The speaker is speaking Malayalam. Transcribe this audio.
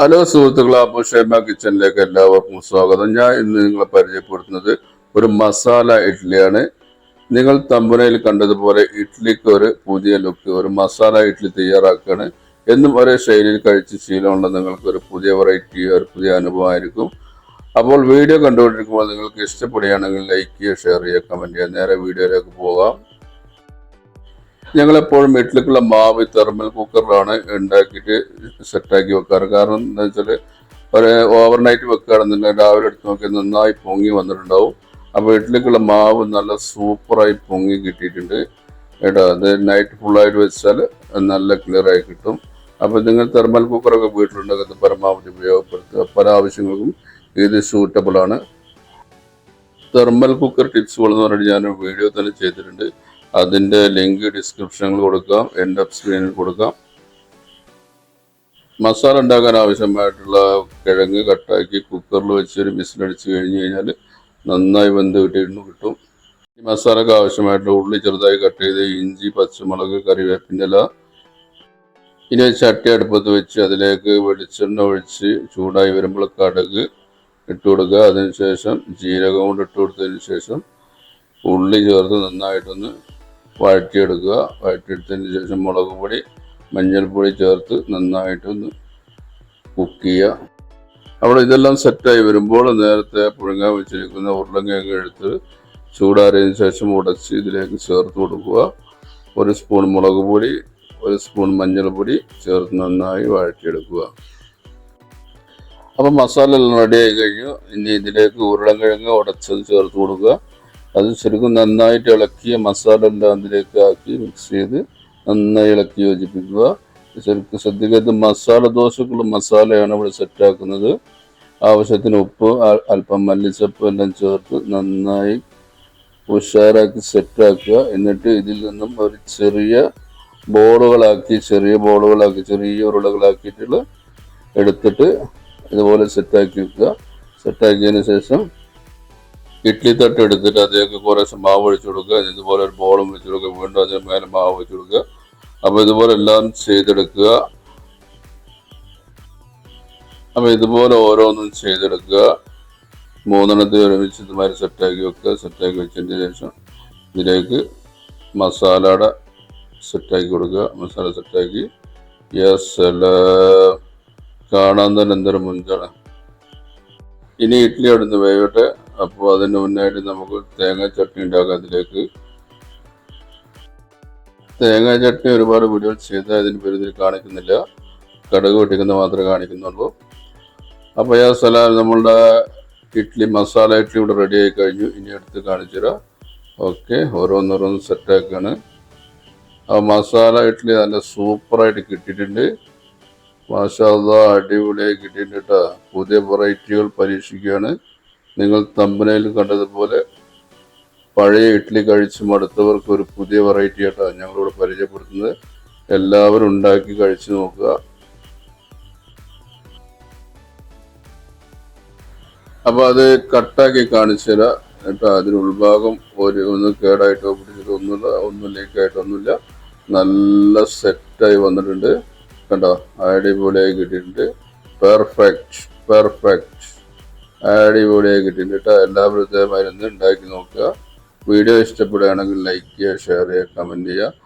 ഹലോ സുഹൃത്തുക്കളെ അപ്പോൾ ഷേമ കിച്ചണിലേക്ക് എല്ലാവർക്കും സ്വാഗതം. ഞാൻ ഇന്ന് നിങ്ങളെ പരിചയപ്പെടുത്തുന്നത് ഒരു മസാല ഇഡ്ഡലിയാണ്. നിങ്ങൾ തമ്പനയിൽ കണ്ടതുപോലെ ഇഡ്ഡലിക്ക് ഒരു പുതിയ ലുക്ക് ഒരു മസാല ഇഡ്ഡലി തയ്യാറാക്കുകയാണ്. എന്നും ഒരേ ശൈലിയിൽ കഴിച്ച് ശീലമുള്ള നിങ്ങൾക്ക് ഒരു പുതിയ വെറൈറ്റി ഒരു പുതിയ അനുഭവമായിരിക്കും. അപ്പോൾ വീഡിയോ കണ്ടുകൊണ്ടിരിക്കുമ്പോൾ നിങ്ങൾക്ക് ഇഷ്ടപ്പെടുകയാണെങ്കിൽ ലൈക്ക് ചെയ്യുക ഷെയർ ചെയ്യുക കമന്റ് ചെയ്യുക. നേരെ വീഡിയോയിലേക്ക് പോകാം. ഞങ്ങളെപ്പോഴും വീട്ടിലേക്കുള്ള മാവ് തെർമൽ കുക്കറിലാണ് ഉണ്ടാക്കിയിട്ട് സെറ്റാക്കി വെക്കാറ്. കാരണം എന്താ വെച്ചാൽ ഒരു ഓവർനൈറ്റ് വെക്കുകയാണെന്നുണ്ടെങ്കിൽ രാവിലെ എടുത്ത് നോക്കി നന്നായി പൊങ്ങി വന്നിട്ടുണ്ടാവും. അപ്പോൾ വീട്ടിലേക്കുള്ള മാവ് നല്ല സൂപ്പറായി പൊങ്ങി കിട്ടിയിട്ടുണ്ട്. കേട്ടോ അത് നൈറ്റ് ഫുള്ളായിട്ട് വെച്ചാൽ നല്ല ക്ലിയറായി കിട്ടും. അപ്പോൾ നിങ്ങൾ തെർമൽ കുക്കറൊക്കെ വീട്ടിലുണ്ടെങ്കിൽ പരമാവധി ഉപയോഗപ്പെടുത്തുക. പല ആവശ്യങ്ങൾക്കും ഇത് സൂട്ടബിൾ ആണ്. തെർമൽ കുക്കർ ടിപ്സുകൾ എന്ന് പറഞ്ഞിട്ട് ഞാൻ വീഡിയോ തന്നെ ചെയ്തിട്ടുണ്ട്. അതിന്റെ ലിങ്ക് ഡിസ്ക്രിപ്ഷനിൽ കൊടുക്കാം എൻഡ് അപ്പ് സ്ക്രീനിൽ കൊടുക്കാം. മസാല ഉണ്ടാക്കാൻ ആവശ്യമായിട്ടുള്ള കിഴങ്ങ് കട്ടാക്കി കുക്കറിൽ വെച്ച് ഒരു വിസിലടിച്ച് കഴിഞ്ഞ് കഴിഞ്ഞാൽ നന്നായി വെന്ത് കിട്ടിയിരുന്നു കിട്ടും. ഈ മസാലക്ക് ആവശ്യമായിട്ടുള്ള ഉള്ളി ചെറുതായി കട്ട് ചെയ്ത് ഇഞ്ചി പച്ചമുളക് കറിവേപ്പിന്റെ ഇല. ഇനി ചട്ടി അടുപ്പത്ത് വെച്ച് അതിലേക്ക് വെളിച്ചെണ്ണ ഒഴിച്ച് ചൂടായി വരുമ്പോൾ കടുക് ഇട്ട് കൊടുക്കുക. അതിനുശേഷം ജീരകം കൊണ്ട് ഇട്ട് കൊടുത്തതിന് ശേഷം ഉള്ളി ചേർത്ത് നന്നായിട്ടൊന്ന് വഴറ്റിയെടുക്കുക. വഴറ്റിയെടുത്തതിന് ശേഷം മുളക് പൊടി മഞ്ഞൾപ്പൊടി ചേർത്ത് നന്നായിട്ടൊന്ന് കുക്ക് ചെയ്യുക. അവിടെ ഇതെല്ലാം സെറ്റായി വരുമ്പോൾ നേരത്തെ പുഴുങ്ങാൻ വെച്ചിരിക്കുന്ന ഉരുളങ്ങയൊക്കെ എടുത്ത് ചൂടാറിയതിന് ശേഷം ഉടച്ച് ഇതിലേക്ക് ചേർത്ത് കൊടുക്കുക. ഒരു സ്പൂൺ മുളക് പൊടി ഒരു സ്പൂൺ മഞ്ഞൾപ്പൊടി ചേർത്ത് നന്നായി വഴറ്റിയെടുക്കുക. അപ്പോൾ മസാല എല്ലാം റെഡി ആയി കഴിഞ്ഞു. ഇനി ഇതിലേക്ക് ഉരുളൻകിഴങ്ങ് ഉടച്ചത് ചേർത്ത് കൊടുക്കുക. അത് ശരിക്കും നന്നായിട്ട് ഇളക്കിയ മസാല എല്ലാം അതിലേക്ക് ആക്കി മിക്സ് ചെയ്ത് നന്നായി ഇളക്കി യോജിപ്പിക്കുക. ശരിക്കും ശ്രദ്ധിക്കുന്നത് മസാല ദോശക്കുള്ള മസാലയാണ് ഇവിടെ സെറ്റാക്കുന്നത് ആവശ്യത്തിന് ഉപ്പ് അല്പം മല്ലിച്ചപ്പ് എല്ലാം ചേർത്ത് നന്നായി ഉഷാറാക്കി സെറ്റാക്കുക എന്നിട്ട് ഇതിൽ നിന്നും ഒരു ചെറിയ ബോളുകളാക്കി ചെറിയ ബോളുകളാക്കി ചെറിയ ഉരുളകളാക്കിയിട്ടുള്ള എടുത്തിട്ട് ഇതുപോലെ സെറ്റാക്കി വെക്കുക. സെറ്റാക്കിയതിന് ശേഷം ഇഡ്ഡലി തട്ട് എടുത്തിട്ട് അതിലേക്ക് കുറേശ്ശെ മാവ് ഒഴിച്ചു കൊടുക്കുക. ഇതുപോലെ ഒരു ബോളും വെച്ച് കൊടുക്കുക. വീണ്ടും അതിന് മേലെ മാവ് വെച്ച് കൊടുക്കുക. അപ്പോൾ ഇതുപോലെ എല്ലാം ചെയ്തെടുക്കുക. അപ്പോൾ ഇതുപോലെ ഓരോന്നും ചെയ്തെടുക്കുക. മൂന്നെണ്ണത്തിൽ ഒരുമിച്ച് ഇതുമാതിരി സെറ്റാക്കി വെക്കുക. സെറ്റാക്കി വെച്ചതിന് ശേഷം ഇതിലേക്ക് മസാലയുടെ സെറ്റാക്കി കൊടുക്കുക. മസാല സെറ്റാക്കി. യെസ് അല്ല. കാണാൻ തന്നെ എന്തൊരു മുഞ്ചാണ്. ഇനി ഇഡ്ഡലി അവിടുന്ന് വേവട്ടെ അപ്പോൾ അതിന് മുന്നായിട്ട് നമുക്ക് തേങ്ങാ ചട്നി ഉണ്ടാക്കാം അതിലേക്ക്. തേങ്ങാ ചട്നി ഒരുപാട് വീഡിയോ ചെയ്താൽ അതിന് പരിധി കാണിക്കുന്നില്ല. കടുക് പൊട്ടിക്കുന്നത് മാത്രമേ കാണിക്കുന്നുള്ളൂ. അപ്പോൾ യാ സലാം നമ്മളുടെ ഇഡ്ഡലി മസാല ഇഡ്ഡലി ഇവിടെ റെഡി ആയി കഴിഞ്ഞു. ഇനി എടുത്ത് കാണിച്ചു തരാം. ഓക്കെ ഓരോന്നോരോന്ന് സെറ്റാക്കാണ് ആ മസാല ഇഡ്ഡലി നല്ല സൂപ്പറായിട്ട് കിട്ടിയിട്ടുണ്ട്. മാഷാ അടിപൊളിയായി കിട്ടിയിട്ടുണ്ട് കേട്ടോ. പുതിയ വെറൈറ്റികൾ പരീക്ഷിക്കുകയാണ്. നിങ്ങൾ തമ്പനയിൽ കണ്ടതുപോലെ പഴയ ഇഡ്ഡലി കഴിച്ച് മടുത്തവർക്ക് ഒരു പുതിയ വെറൈറ്റി ആയിട്ടാണ് ഞങ്ങളിവിടെ പരിചയപ്പെടുത്തുന്നത്. എല്ലാവരും ഉണ്ടാക്കി കഴിച്ചു നോക്കുക. അപ്പോൾ അത് കട്ടാക്കി കാണിച്ചു തരാം. കേട്ടോ അതിന് ഉൾഭാഗം ഒരു ഒന്ന് കേടായിട്ടോ പിടിച്ചിട്ടോ ഒന്നുമില്ല ഒന്നും ലീക്കായിട്ടൊന്നുമില്ല നല്ല സെറ്റായി വന്നിട്ടുണ്ട്. കണ്ടോ? അടിപൊളിയായി കിട്ടിയിട്ടുണ്ട്. പെർഫെക്റ്റ് പെർഫെക്റ്റ് അടിപൊളിയായി കിട്ടിയിട്ടുണ്ട് കേട്ടോ. എല്ലാവരും ഇതേമാതിരി ഉണ്ടാക്കി നോക്കുക. വീഡിയോ ഇഷ്ടപ്പെടുകയാണെങ്കിൽ ലൈക്ക് ചെയ്യുക ഷെയർ ചെയ്യുക കമന്റ് ചെയ്യുക.